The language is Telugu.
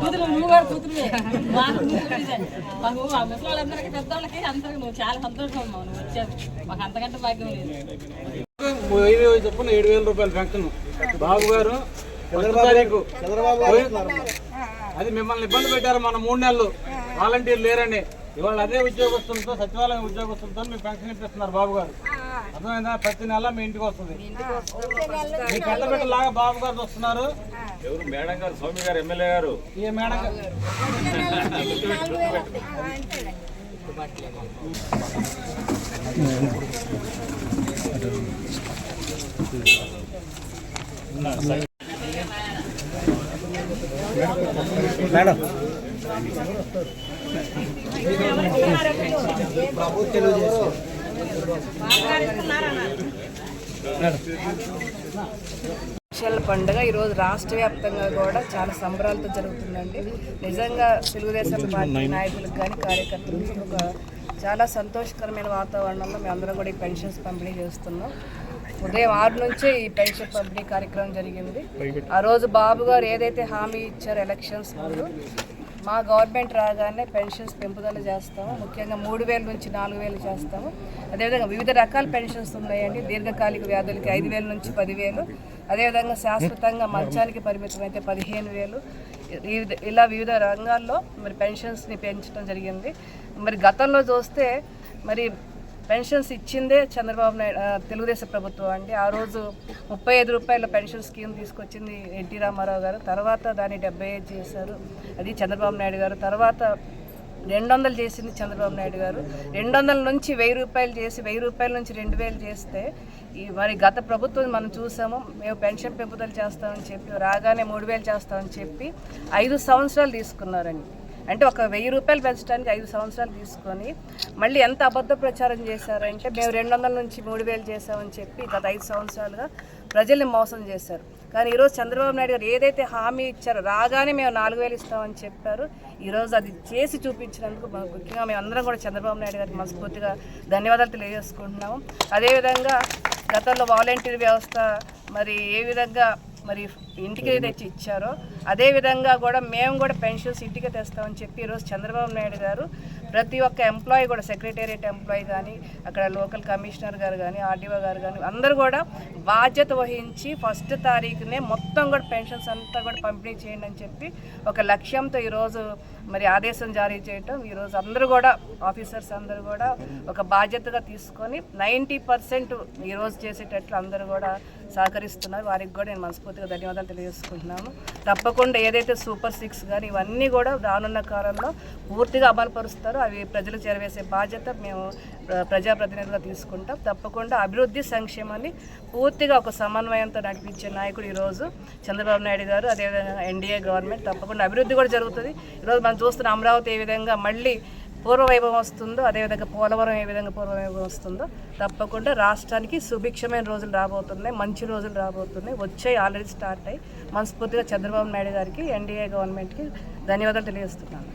కూతురు నువ్వు కూడా కూతురువే మాకు కూతురువే. మాకు ఆ ముసలి వాళ్ళందరికీ పెద్దవాళ్ళకి అందరికి నువ్వు చాలా సంతోషం అమ్మా నువ్వు వచ్చావు. మాకు అంతకంటే భాగ్యం లేదు. ఐదు వేలు చొప్పున ఏడు వేల రూపాయలు పెన్షన్ బాబు గారు తారీఖు. అది మిమ్మల్ని ఇబ్బంది పెట్టారు మన మూడు నెలలు. వాలంటీర్లు లేరని. ఇవాళ అదే ఉద్యోగస్తులతో సచివాలయం ఉద్యోగస్తులతో మీ పెన్షన్ ఇప్పిస్తున్నారు బాబు గారు. అర్థమైందా? ప్రతి నెల మీ ఇంటికి వస్తుంది. మీ పెద్ద బిడ్డలాగా బాబు గారు వస్తున్నారు. ఎవరు? మేడం గారు స్వామి గారు ఎమ్మెల్యే గారు? ఈ మేడం గారు. విశాల పండుగ ఈరోజు రాష్ట్ర వ్యాప్తంగా కూడా చాలా సంబరాలతో జరుగుతుందండి. నిజంగా తెలుగుదేశం పార్టీ నాయకులకు కానీ కార్యకర్తలకు ఒక చాలా సంతోషకరమైన వాతావరణంలో మేము అందరం కూడా ఈ పెన్షన్స్ పంపిణీ చేస్తున్నాం. ఉదయం ఆరు నుంచే ఈ పెన్షన్ పంపిణీ కార్యక్రమం జరిగింది. ఆ రోజు బాబు గారు ఏదైతే హామీ ఇచ్చారో ఎలక్షన్స్ ముందు మా గవర్నమెంట్ రాగానే పెన్షన్స్ పెంపుదల చేస్తాము. ముఖ్యంగా మూడు వేల నుంచి నాలుగు వేలు చేస్తాము. అదేవిధంగా వివిధ రకాల పెన్షన్స్ ఉన్నాయండి. దీర్ఘకాలిక వ్యాధులకి ఐదు వేల నుంచి పదివేలు. అదేవిధంగా శాశ్వతంగా మంచానికి పరిమితం అయితే పదిహేను వేలు. ఇలా వివిధ రంగాల్లో మరి పెన్షన్స్ని పెంచడం జరిగింది. మరి గతంలో చూస్తే మరి పెన్షన్స్ ఇచ్చిందే చంద్రబాబు నాయుడు తెలుగుదేశం ప్రభుత్వం. అండి ఆ రోజు ముప్పై ఐదు రూపాయల పెన్షన్ స్కీమ్ తీసుకొచ్చింది ఎన్టీ రామారావు గారు. తర్వాత దాన్ని డెబ్బై ఐదు చేశారు. అది చంద్రబాబు నాయుడు గారు. తర్వాత రెండు వందలు చేసింది చంద్రబాబు నాయుడు గారు. రెండు వందల నుంచి వెయ్యి రూపాయలు చేసి వెయ్యి రూపాయల నుంచి రెండు వేలు చేస్తే ఈ మరి గత ప్రభుత్వం మనం చూసాము మేము పెన్షన్ పెంపుదలు చేస్తామని చెప్పి రాగానే మూడు వేలు చేస్తామని చెప్పి ఐదు సంవత్సరాలు తీసుకున్నారండి. అంటే ఒక వెయ్యి రూపాయలు పెంచడానికి ఐదు సంవత్సరాలు తీసుకొని మళ్ళీ ఎంత అబద్ధ ప్రచారం చేశారంటే మేము రెండు వందల నుంచి మూడు వేలు చేసామని చెప్పి గత ఐదు సంవత్సరాలుగా ప్రజల్ని మోసం చేశారు. కానీ ఈరోజు చంద్రబాబు నాయుడు గారు ఏదైతే హామీ ఇచ్చారో రాగానే మేము నాలుగు వేలు ఇస్తామని చెప్పారు. ఈరోజు అది చేసి చూపించినందుకు ముఖ్యంగా మేము అందరం కూడా చంద్రబాబు నాయుడు గారికి మనస్ఫూర్తిగా ధన్యవాదాలు తెలియజేసుకుంటున్నాము. అదేవిధంగా గతంలో వాలంటీర్ వ్యవస్థ మరి ఏ విధంగా మరి ఇంటికి తెచ్చి ఇచ్చారో అదే విధంగా కూడా మేము కూడా పెన్షన్స్ ఇంటికి తెస్తామని చెప్పి ఈరోజు చంద్రబాబు నాయుడు గారు ప్రతి ఒక్క ఎంప్లాయీ కూడా సెక్రటేరియట్ ఎంప్లాయీ కానీ అక్కడ లోకల్ కమిషనర్ గారు కానీ ఆర్డీఓ గారు కానీ అందరూ కూడా బాధ్యత వహించి ఫస్ట్ తారీఖునే మొత్తం కూడా పెన్షన్స్ అంతా కూడా పంపిణీ చేయండి అని చెప్పి ఒక లక్ష్యంతో ఈరోజు మరి ఆదేశం జారీ చేయటం ఈరోజు అందరూ కూడా ఆఫీసర్స్ అందరూ కూడా ఒక బాధ్యతగా తీసుకొని నైంటీ పర్సెంట్ ఈరోజు చేసేటట్లు అందరూ కూడా సహకరిస్తున్నారు. వారికి కూడా నేను మనస్ఫూర్తిగా ధన్యవాదాలు తెలియజేసుకుంటున్నాను. తప్పకుండా ఏదైతే సూపర్ సిక్స్ కానీ ఇవన్నీ కూడా రానున్న కాలంలో పూర్తిగా అమలుపరుస్తారో. అవి ప్రజలు చేరవేసే బాధ్యత మేము ప్ర- ప్రజాప్రతినిధులుగా తీసుకుంటాం. తప్పకుండా అభివృద్ధి సంక్షేమాన్ని పూర్తిగా ఒక సమన్వయంతో నడిపించే నాయకుడు ఈరోజు చంద్రబాబు నాయుడు గారు. అదేవిధంగా ఎన్డీఏ గవర్నమెంట్ తప్పకుండా అభివృద్ధి కూడా జరుగుతుంది. ఈరోజు మనం చూస్తున్న అమరావతి ఏ విధంగా మళ్ళీ పూర్వవైభవం వస్తుందో అదేవిధంగా పోలవరం ఏ విధంగా పూర్వవైభవం వస్తుందో తప్పకుండా రాష్ట్రానికి సుభిక్షమైన రోజులు రాబోతున్నాయి మంచి రోజులు రాబోతున్నాయి. వచ్చాయి ఆల్రెడీ స్టార్ట్ అయ్యి. మనస్ఫూర్తిగా చంద్రబాబు నాయుడు గారికి ఎన్డీఏ గవర్నమెంట్కి ధన్యవాదాలు తెలియజేస్తున్నాను.